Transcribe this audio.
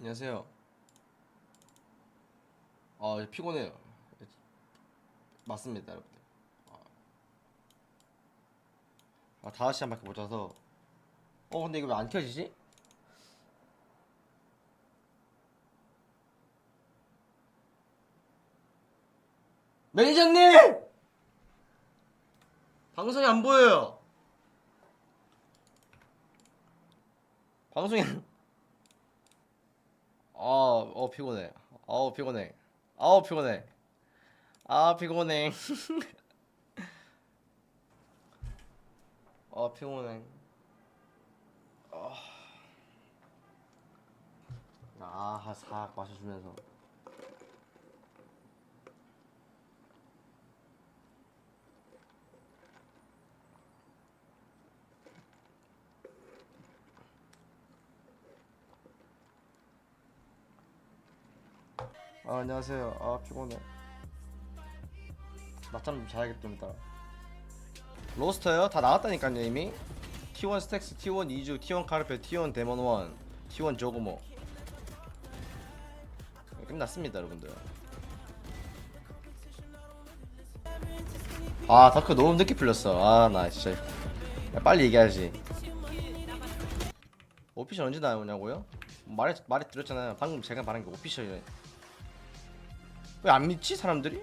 안녕하세요. 아 피곤해요. 맞습니다, 여러분들. 아 다섯 시간밖에 못 자서. 어 근데 이거 왜 안 켜지지? 매니저님! 방송이 안 보여요. 방송이 안- 아, 어 피곤해. 아우 피곤해. 아우 피곤해. 아 피곤해. 아 피곤해. 아, 아싹 마셔주면서. 아 안녕하세요. 아 피곤해. 낮잠 좀 자야겠다 좀 이따. 로스터요? 다 나왔다니까요 이미. T1 스택스, T1 이주, T1 카르페, T1 데몬 1, T1 조그모. 끝났습니다 여러분들. 아 다크 너무 늦게 풀렸어. 아 나 진짜. 야, 빨리 얘기하지. 오피셜 언제 나오냐고요? 말해 말해 드렸잖아요. 방금 제가 말한 게 오피셜이래. 왜 안 믿지 사람들이?